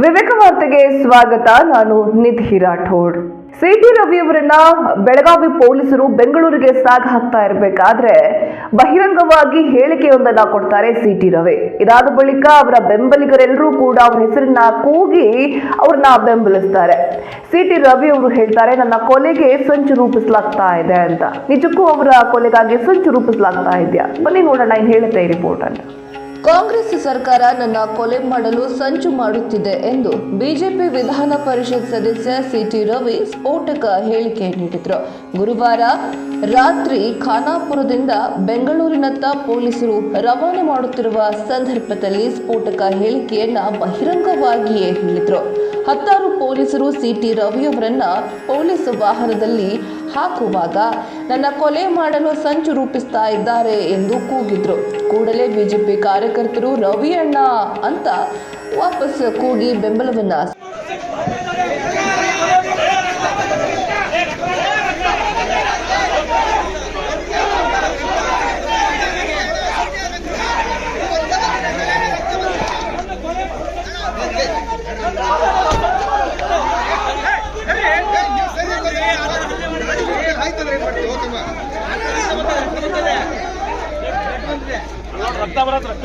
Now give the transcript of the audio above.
ವಿವೇಕ ವಾರ್ತೆಗೆ ಸ್ವಾಗತ, ನಾನು ನಿಧಿ ರಾಠೋಡ್. ಸಿಟಿ ರವಿ ಅವರನ್ನ ಬೆಳಗಾವಿ ಪೊಲೀಸರು ಬೆಂಗಳೂರಿಗೆ ಸಾಗ ಹಾಕ್ತಾ ಇರಬೇಕಾದ್ರೆ ಬಹಿರಂಗವಾಗಿ ಹೇಳಿಕೆಯೊಂದನ್ನ ಕೊಡ್ತಾರೆ ಸಿಟಿ ರವಿ. ಇದಾದ ಬಳಿಕ ಅವರ ಬೆಂಬಲಿಗರೆಲ್ಲರೂ ಕೂಡ ಅವ್ರ ಹೆಸರನ್ನ ಕೂಗಿ ಅವ್ರನ್ನ ಬೆಂಬಲಿಸ್ತಾರೆ. ಸಿಟಿ ರವಿ ಅವರು ಹೇಳ್ತಾರೆ, ನನ್ನ ಕೊಲೆಗೆ ಸಂಚು ರೂಪಿಸಲಾಗ್ತಾ ಇದೆ ಅಂತ. ನಿಜಕ್ಕೂ ಅವರ ಕೊಲೆಗಾಗಿ ಸಂಚು ರೂಪಿಸಲಾಗ್ತಾ ಇದೆಯಾ? ಬನ್ನಿ ನೋಡೋಣ ಏನ್ ಹೇಳುತ್ತೆ ರಿಪೋರ್ಟ್ ಅಂತ ಕಾಂಗ್ರೆಸ್ ಸರ್ಕಾರ ನನ್ನ ಕೊಲೆ ಮಾಡಲು ಸಂಚು ಮಾಡುತ್ತಿದೆ ಎಂದು ಬಿಜೆಪಿ ವಿಧಾನ ಪರಿಷತ್ ಸದಸ್ಯ ಸಿಟಿ ರವಿ ಸ್ಫೋಟಕ ಹೇಳಿಕೆ ನೀಡಿದರು. ಗುರುವಾರ ರಾತ್ರಿ ಖಾನಾಪುರದಿಂದ ಬೆಂಗಳೂರಿನತ್ತ ಪೊಲೀಸರು ರವಾನೆ ಮಾಡುತ್ತಿರುವ ಸಂದರ್ಭದಲ್ಲಿ ಸ್ಫೋಟಕ ಹೇಳಿಕೆಯನ್ನ ಬಹಿರಂಗವಾಗಿಯೇ ಹೇಳಿದರು. ಹತ್ತಾರು ಪೊಲೀಸರು ಸಿಟಿ ರವಿಯವರನ್ನ ಪೊಲೀಸ್ ವಾಹನದಲ್ಲಿ ಹಾಕುವಾಗ ನನ್ನ ಕೊಲೆ ಮಾಡಲು ಸಂಚು ರೂಪಿಸ್ತಾ ಇದ್ದಾರೆ ಎಂದು ಕೂಗಿದ್ರು. ಕೂಡಲೇ ಬಿಜೆಪಿ ಕಾರ್ಯಕರ್ತರು ರವಿ ಅಣ್ಣ ಅಂತ ವಾಪಸ್ ಕೂಗಿ ಬೆಂಬಲವನ್ನ रक्ताभरात रक्त.